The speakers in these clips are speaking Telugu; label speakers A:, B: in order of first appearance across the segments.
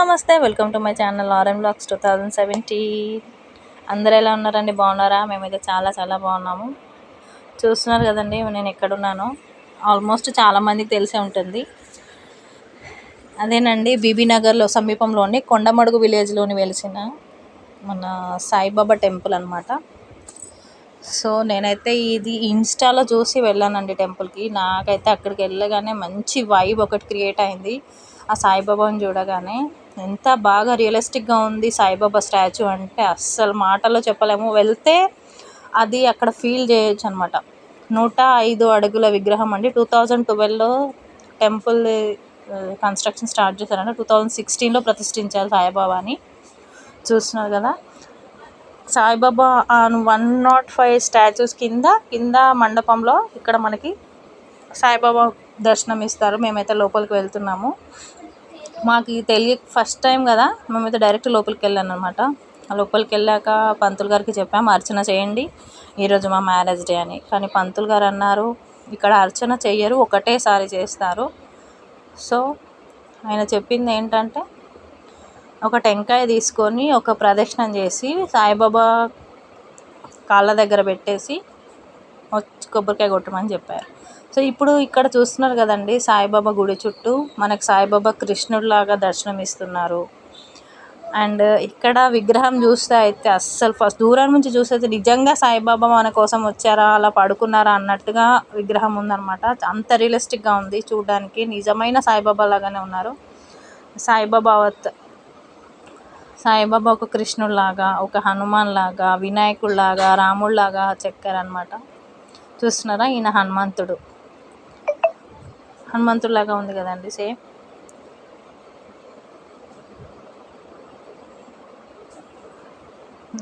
A: నమస్తే welcome to my channel RM blogs two thousand seventy. అందరు ఎలా ఉన్నారండి? బాగున్నారా? మేమైతే చాలా చాలా బాగున్నాము. చూస్తున్నారు కదండి నేను ఎక్కడున్నాను. ఆల్మోస్ట్ చాలామందికి తెలిసే ఉంటుంది. అదేనండి బీబీనగర్లో సమీపంలోని కొండమడుగు విలేజ్లోని వెలిసిన మన సాయిబాబా టెంపుల్ అనమాట సో నేనైతే ఇది ఇన్స్టాలో చూసి వెళ్ళానండి టెంపుల్కి. నాకైతే అక్కడికి వెళ్ళగానే మంచి వైబ్ ఒకటి క్రియేట్ అయింది. ఆ సాయిబాబాని చూడగానే ఎంత బాగా రియలిస్టిక్గా ఉంది సాయిబాబా స్టాచ్యూ అంటే అస్సలు మాటల్లో చెప్పలేము. వెళ్తే అది అక్కడ ఫీల్ చేయొచ్చు అనమాట నూట ఐదు అడుగుల విగ్రహం అండి. టూ థౌజండ్ ట్వెల్వ్లో టెంపుల్ కన్స్ట్రక్షన్ స్టార్ట్ చేశారంటే. టూ థౌజండ్ సిక్స్టీన్లో ప్రతిష్ఠించారు సాయిబాబాని చూస్తున్నారు కదా. Saibaba one not five statues కింద కింద మండపంలో ఇక్కడ మనకి సాయిబాబా దర్శనం ఇస్తారు మేమైతే లోపలికి వెళ్తున్నాము. మాకు తెలియ ఫస్ట్ టైం కదా మేమైతే డైరెక్ట్ లోపలికి వెళ్ళాను అనమాట లోపలికి వెళ్ళాక పంతులు గారికి చెప్పాము అర్చన చేయండి ఈరోజు మా మ్యారేజ్ డే అని. కానీ పంతులు గారు అన్నారు ఇక్కడ అర్చన చెయ్యరు ఒకటేసారి చేస్తారు. సో ఆయన చెప్పింది ఏంటంటే ఒక టెంకాయ తీసుకొని ఒక ప్రదక్షిణం చేసి సాయిబాబా కాళ్ళ దగ్గర పెట్టేసి కొబ్బరికాయ కొట్టమని చెప్పారు. సో ఇప్పుడు ఇక్కడ చూస్తున్నారు కదండి సాయిబాబా గుడి చుట్టూ మనకు సాయిబాబా కృష్ణుడిలాగా దర్శనం ఇస్తున్నారు అండ్ ఇక్కడ విగ్రహం చూస్తే అయితే అస్సలు ఫస్ట్ దూరం నుంచి చూస్తే అయితే నిజంగా సాయిబాబా మన కోసం వచ్చారా అలా పడుకున్నారా అన్నట్టుగా విగ్రహం ఉందన్నమాట. అంత రియలిస్టిక్గా ఉంది చూడడానికి. నిజమైన సాయిబాబా లాగానే ఉన్నారు. సాయిబాబా సాయిబాబా ఒక కృష్ణుడిలాగా ఒక హనుమాన్ లాగా వినాయకుడిలాగా రాముడిలాగా చెక్కారనమాట చూస్తున్నారా? ఈయన హనుమంతుడు. హనుమంతుడిలాగా ఉంది కదండి సేమ్.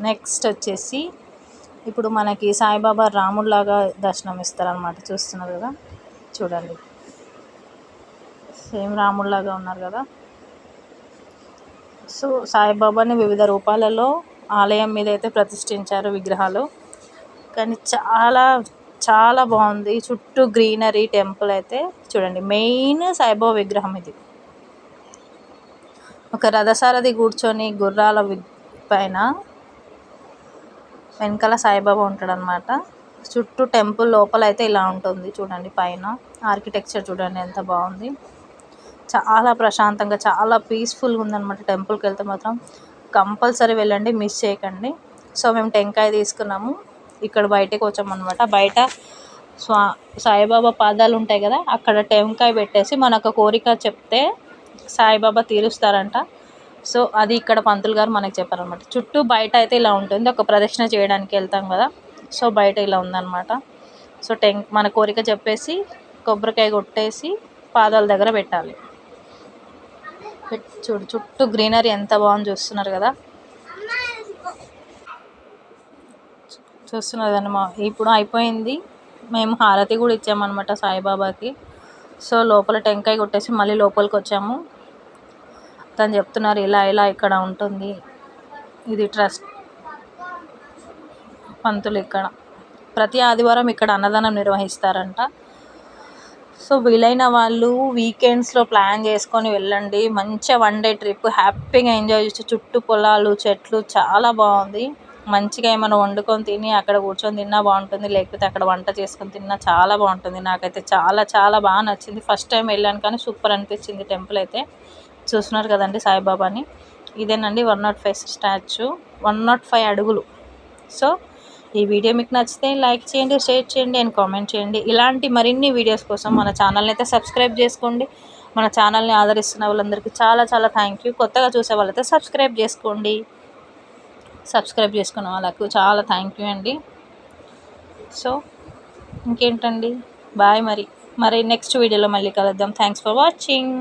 A: నెక్స్ట్ వచ్చేసి ఇప్పుడు మనకి సాయిబాబా రాముడిలాగా దర్శనం ఇస్తారనమాట చూస్తున్నారు కదా? చూడండి. సేమ్ రాముడిలాగా ఉన్నారు కదా? సో సాయిబాబాని వివిధ రూపాలలో ఆలయం మీద అయితే ప్రతిష్ఠించారు విగ్రహాలు. కానీ చాలా చాలా బాగుంది. చుట్టూ గ్రీనరీ టెంపుల్ అయితే చూడండి. మెయిన్ సాయిబాబా విగ్రహం ఇది. ఒక రథసారథి కూర్చొని గుర్రాల పైన వెనకాల సాయిబాబా ఉంటాడనమాట చుట్టూ టెంపుల్ లోపల అయితే ఇలా ఉంటుంది చూడండి పైన. ఆర్కిటెక్చర్ చూడండి ఎంత బాగుంది. చాలా ప్రశాంతంగా చాలా పీస్ఫుల్గా ఉందన్నమాట టెంపుల్కి వెళ్తే మాత్రం. కంపల్సరీ వెళ్ళండి మిస్ చేయకండి. సో మేము టెంకాయ తీసుకున్నాము. ఇక్కడ బయటకు వచ్చామన్నమాట. బయట స్వా సాయిబాబా పాదాలు ఉంటాయి కదా అక్కడ టెంకాయ పెట్టేసి మనకు కోరిక చెప్తే సాయిబాబా తీరుస్తారంట. సో అది ఇక్కడ పంతులు గారు మనకు చెప్పారనమాట చుట్టూ బయట అయితే ఇలా ఉంటుంది. ఒక ప్రదక్షిణ చేయడానికి వెళ్తాం కదా సో బయట ఇలా ఉందన్నమాట. సో టెం మన కోరిక చెప్పేసి కొబ్బరికాయ కొట్టేసి పాదాల దగ్గర పెట్టాలి. చూడు చుట్టూ గ్రీనరీ ఎంత బాగుంది చూస్తున్నారు కదా. చూస్తున్నదండి ఇప్పుడు అయిపోయింది. మేము హారతి కూడా ఇచ్చామన్నమాట సాయిబాబాకి. సో లోపల టెంకాయ కొట్టేసి మళ్ళీ లోపలికి వచ్చాము. తను చెప్తున్నారు ఇలా ఇలా ఇక్కడ ఉంటుంది. ఇది ట్రస్ట్ పంతులు ఇక్కడ. ప్రతి ఆదివారం ఇక్కడ అన్నదానం నిర్వహిస్తారంట. సో వీలైన వాళ్ళు వీకెండ్స్లో ప్లాన్ చేసుకొని వెళ్ళండి. మంచిగా వన్ డే ట్రిప్ హ్యాపీగా ఎంజాయ్ చేసి చుట్టూ పొలాలు చెట్లు చాలా బాగుంది. మంచిగా ఏమైనా వండుకొని తిని అక్కడ కూర్చొని తిన్నా బాగుంటుంది లేకపోతే అక్కడ వంట చేసుకొని తిన్నా చాలా బాగుంటుంది. నాకైతే చాలా చాలా బాగా నచ్చింది. ఫస్ట్ టైం వెళ్ళాను కానీ సూపర్ అనిపించింది టెంపుల్ అయితే. చూస్తున్నారు కదండి సాయిబాబాని. ఇదేనండి one not five statue one not five అడుగులు. సో ఈ వీడియో మీకు నచ్చితే లైక్ చేయండి షేర్ చేయండి అండ్ కామెంట్ చేయండి. ఇలాంటి మరిన్ని వీడియోస్ కోసం మన ఛానల్ని అయితే సబ్స్క్రైబ్ చేసుకోండి. మన ఛానల్ని ఆదరిస్తున్న వాళ్ళందరికీ చాలా చాలా థ్యాంక్ యూ. కొత్తగా చూసే వాళ్ళైతే సబ్స్క్రైబ్ చేసుకోండి. సబ్స్క్రైబ్ చేసుకున్న వాళ్ళకు చాలా థ్యాంక్ యూ అండి. సో ఇంకేంటండి? బాయ్ మరి. మరి నెక్స్ట్ వీడియోలో మళ్ళీ కలుద్దాం. Thanks for watching